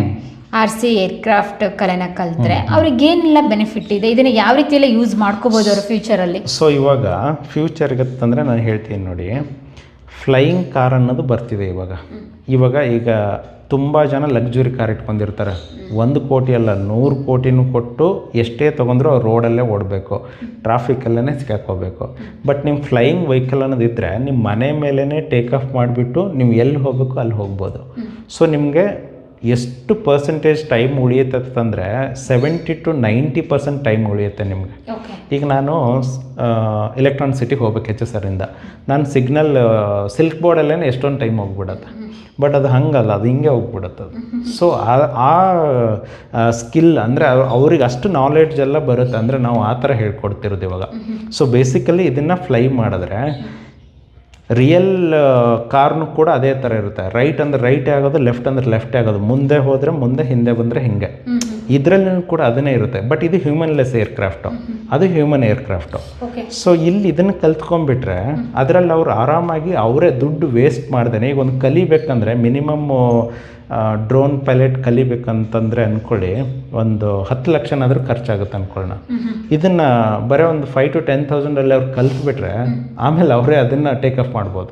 ಆರ್ ಸಿ ಏರ್ಕ್ರಾಫ್ಟ್ ಕಲೆನ ಕಲ್ತ್ರೆ ಅವ್ರಿಗೆ ಏನೆಲ್ಲ ಬೆನಿಫಿಟ್ ಇದೆ? ಇದನ್ನ ಯಾವ ರೀತಿಯಲ್ಲಿ ಯೂಸ್ ಮಾಡ್ಕೋಬೋದು ಅವ್ರ ಫ್ಯೂಚರ್ ಅಲ್ಲಿ? ಸೊ ಇವಾಗ ಫ್ಯೂಚರ್ಗೆ ಅಂತಂದರೆ ನಾನು ಹೇಳ್ತೀನಿ ನೋಡಿ. ಫ್ಲೈಯಿಂಗ್ ಕಾರ್ ಅನ್ನೋದು ಬರ್ತಿದೆ ಇವಾಗ. ಇವಾಗ ಈಗ ತುಂಬ ಜನ ಲಕ್ಸುರಿ ಕಾರ್ ಇಟ್ಕೊಂಡಿರ್ತಾರೆ. ಒಂದು ಕೋಟಿ ಅಲ್ಲ ನೂರು ಕೋಟಿನೂ ಕೊಟ್ಟು ಎಷ್ಟೇ ತೊಗೊಂಡ್ರು ಅವ್ರು ರೋಡಲ್ಲೇ ಓಡಬೇಕು. ಟ್ರಾಫಿಕಲ್ಲೇ ಸಿಕ್ಕಾಕೋಬೇಕು ಬಟ್ ನಿಮ್ಮ ಫ್ಲೈಯಿಂಗ್ ವೆಹಿಕಲ್ ಅನ್ನೋದಿದ್ದರೆ ನಿಮ್ಮ ಮನೆ ಮೇಲೇ ಟೇಕ್ ಆಫ್ ಮಾಡಿಬಿಟ್ಟು ನೀವು ಎಲ್ಲಿ ಹೋಗಬೇಕು ಅಲ್ಲಿ ಹೋಗ್ಬೋದು. ಸೊ ನಿಮಗೆ ಎಷ್ಟು ಪರ್ಸೆಂಟೇಜ್ ಟೈಮ್ ಉಳಿಯುತ್ತೆ ಅಂತಂದರೆ seventy to ninety percent time ಉಳಿಯುತ್ತೆ ನಿಮಗೆ. ಈಗ ನಾನು ಎಲೆಕ್ಟ್ರಾನ್ ಸಿಟಿಗೆ ಹೋಗ್ಬೇಕು ಎಚ್ ಎಸ್ ಆರಿಂದ ನಾನು ಸಿಗ್ನಲ್ ಸಿಲ್ಕ್ ಬೋರ್ಡಲ್ಲೇ ಎಷ್ಟೊಂದು ಟೈಮ್ ಹೋಗ್ಬಿಡತ್ತೆ. ಬಟ್ ಅದು ಹಂಗಲ್ಲ ಅದು ಹಿಂಗೆ ಹೋಗ್ಬಿಡುತ್ತೆ ಅದು. ಸೊ ಆ ಸ್ಕಿಲ್ ಅಂದರೆ ಅವ್ರಿಗೆ ಅಷ್ಟು ನಾಲೆಡ್ಜ್ ಎಲ್ಲ ಬರುತ್ತೆ ಅಂದರೆ ನಾವು ಆ ಥರ ಹೇಳ್ಕೊಡ್ತಿರೋದು ಇವಾಗ. ಸೊ ಬೇಸಿಕಲಿ ಇದನ್ನು ಫ್ಲೈ ಮಾಡಿದ್ರೆ ರಿಯಲ್ ಕಾರ್ನು ಕೂಡ ಅದೇ ಥರ ಇರುತ್ತೆ. ರೈಟ್ ಅಂದ್ರೆ ರೈಟೇ ಆಗೋದು ಲೆಫ್ಟ್ ಅಂದ್ರೆ ಲೆಫ್ಟೇ ಆಗೋದು. ಮುಂದೆ ಹೋದರೆ ಮುಂದೆ, ಹಿಂದೆ ಬಂದರೆ ಹಿಂಗೆ. ಇದರಲ್ಲಿ ಕೂಡ ಅದನ್ನೇ ಇರುತ್ತೆ. ಬಟ್ ಇದು ಹ್ಯೂಮನ್ಲೆಸ್ ಏರ್ಕ್ರಾಫ್ಟು ಅದು ಹ್ಯೂಮನ್ ಏರ್ಕ್ರಾಫ್ಟು ಸೊ ಇಲ್ಲಿ ಇದನ್ನು ಕಲ್ತ್ಕೊಂಡ್ಬಿಟ್ರೆ ಅದರಲ್ಲಿ ಅವ್ರು ಆರಾಮಾಗಿ ಅವರೇ ದುಡ್ಡು ವೇಸ್ಟ್ ಮಾಡ್ದೇನೆ. ಈಗ ಒಂದು ಕಲಿಬೇಕಂದ್ರೆ ಮಿನಿಮಮ್ ಡ್ರೋನ್ ಪೈಲಟ್ ಕಲಿಬೇಕಂತಂದರೆ ಅಂದ್ಕೊಳ್ಳಿ ಒಂದು ಹತ್ತು ಲಕ್ಷನಾದರೂ ಖರ್ಚಾಗುತ್ತೆ ಅಂದ್ಕೊಳ್ಳೋಣ ಇದನ್ನು ಬರೀ ಒಂದು ಫೈವ್ ಟು ಟೆನ್ ತೌಸಂಡಲ್ಲಿ ಅವ್ರು ಕಲ್ತ್ಬಿಟ್ರೆ ಆಮೇಲೆ ಅವರೇ ಅದನ್ನು ಟೇಕ್ ಆಫ್ ಮಾಡ್ಬೋದು.